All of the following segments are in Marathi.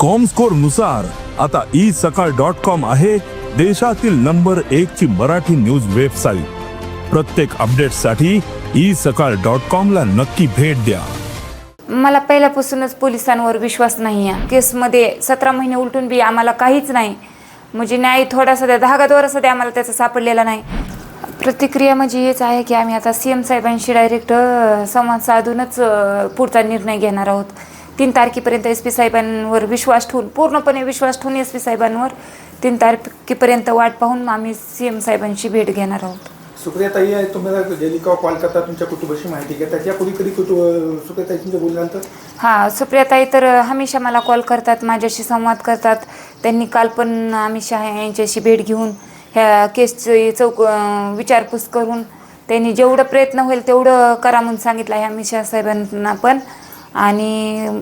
कॉमस्कोरनुसार आता ई सकाळ डॉट कॉम आहे देशातील नंबर एक ची मराठी न्यूज वेबसाईट प्रत्येक अपडेटसाठी ई सकाळ डॉट कॉम ला नक्की भेट द्या. मला पहिल्यापासूनच पोलिसांवर विश्वास नाही आहे केसमध्ये सतरा महिने उलटून बी आम्हाला काहीच नाही. म्हणजे न्याय थोडासा द्या धागाद्वारा सध्या आम्हाला त्याचा सापडलेला नाही. प्रतिक्रिया म्हणजे हेच आहे की आम्ही आता सी एम साहेबांशी डायरेक्ट संवाद साधूनच पुढचा निर्णय घेणार आहोत. तीन तारखेपर्यंत एस पी साहेबांवर विश्वास ठेवून पूर्णपणे विश्वास ठेवून एस पी साहेबांवर तीन तारखेपर्यंत वाट पाहून आम्ही सी एम साहेबांशी भेट घेणार आहोत. सुप्रियाताई आहे तुम्हाला कॉल कॉल करता तुमच्या कुटुंबाशी माहिती घेतात या पूर्वी कधी कुटुंब सुप्रियाताई तुमच्या बोलल्यानंतर हां सुप्रियाताई तर हमेशा मला कॉल करतात माझ्याशी संवाद करतात. त्यांनी काल पण अमित शहा यांच्याशी भेट घेऊन ह्या केसची चौक विचारपूस करून त्यांनी जेवढं प्रयत्न होईल तेवढं करा म्हणून सांगितलं आहे अमित शहा साहेबांना पण. आणि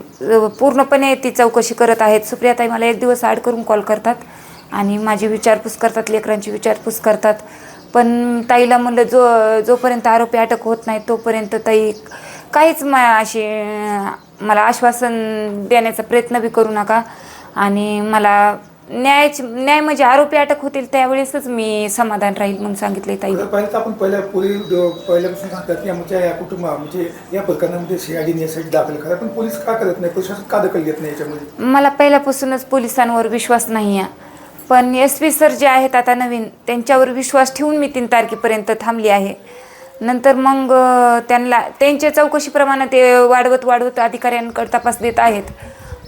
पूर्णपणे ती चौकशी करत आहेत. सुप्रियाताई मला एक दिवस आड करून कॉल करतात आणि माझी विचारपूस करतात लेकरांची विचारपूस करतात. पण ताईला म्हणलं जो जोपर्यंत आरोपी अटक होत नाही तोपर्यंत ताई काहीच मा अशी मला आश्वासन देण्याचा प्रयत्न बी करू नका. आणि मला न्यायाची न्याय म्हणजे आरोपी अटक होतील त्यावेळेसच मी समाधान राहील म्हणून सांगितले ताई. खरं पाहिलं तर आपण पहिल्या द- पहिल्यापासून सांगतात की आमच्या या कुटुंबा म्हणजे या प्रकरणामध्ये यासाठी दाखल करा. पण पोलीस का करत नाही? प्रशासन का दखल घेत नाही याच्यामध्ये? मला पहिल्यापासूनच पोलिसांवर विश्वास नाही आहे पण एस पी सर जे आहेत आता नवीन त्यांच्यावर विश्वास ठेवून मी तीन तारखेपर्यंत थांबली आहे. नंतर मग त्यांना त्यांच्या चौकशीप्रमाणे ते वाढवत वाढवत अधिकाऱ्यांकडे तपास देत आहेत.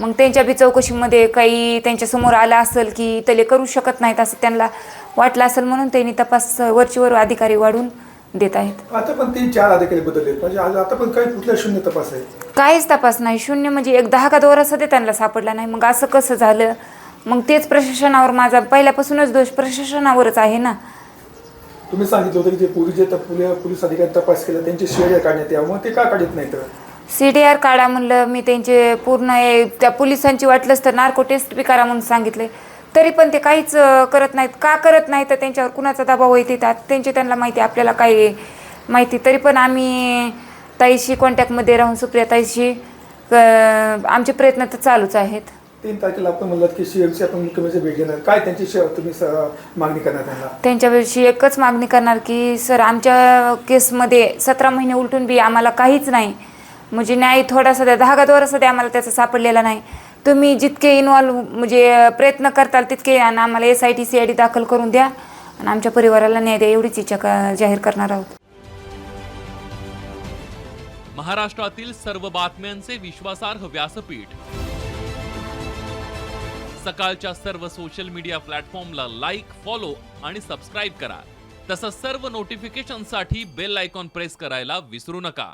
मग त्यांच्या बी चौकशीमध्ये काही त्यांच्यासमोर आलं असेल की तले करू शकत नाहीत असं त्यांना वाटलं असेल म्हणून त्यांनी तपास वरचीवर अधिकारी वाढून देत आहेत. आता पण तीन चार अधिकारी बदलले म्हणजे आज आता पण काही कुठला शून्य तपास आहे? काहीच तपास नाही. शून्य म्हणजे एक दहा का दोरा सध्या त्यांना सापडला नाही. मग असं कसं झालं? मग तेच प्रशासनावर माझा पहिल्यापासूनच दोष प्रशासनावरच आहे ना. तुम्ही सांगितलं होतं की जे पूर्वी जे तप- पोलीस अधिकारी तपास केला त्यांचे सीआयडी काढण्यात यावं. मग ते का काढत नाही तर सी डी आर काढा म्हणलं मी त्यांचे पूर्ण हे त्या पोलिसांची वाटलंच तर नार्को टेस्ट बी करा म्हणून सांगितले. तरी पण ते काहीच करत नाहीत. का करत नाही? तर त्यांच्यावर कुणाचा दबाव येते त्यात त्यांची त्यांना माहिती आपल्याला काय माहिती. तरी पण आम्ही ताईशी कॉन्टॅक्टमध्ये राहून सुप्रिया ताईशी आमचे प्रयत्न तर चालूच आहेत. तीन तारखेला आपण म्हणलात की सीएमसी आपण मुख्यमंत्री भेट घेणार. काय त्यांची तुम्ही मागणी करणार त्यांना? त्यांच्याविषयी एकच मागणी करणार की सर आमच्या केसमध्ये सतरा महिने उलटून बी आम्हाला काहीच नाही. म्हणजे न्याय थोडासा द्या धागाद्वारा सध्या आम्हाला त्याचा सापडलेला नाही. तुम्ही जितके इन्व्हॉल्व म्हणजे प्रयत्न करताल तितके आणि आम्हाला S I T C I D दाखल करून द्या. आणि आमच्या परिवाराला न्याय द्या एवढीच इच्छा का जाहीर करणार आहोत. महाराष्ट्रातील सर्व बातम्यांचे विश्वासार्ह व्यासपीठ. सकाळच्या सर्व सोशल मीडिया प्लॅटफॉर्मला लाईक फॉलो आणि सबस्क्राईब करा. तसंच सर्व नोटिफिकेशनसाठी बेल आयकॉन प्रेस करायला विसरू नका.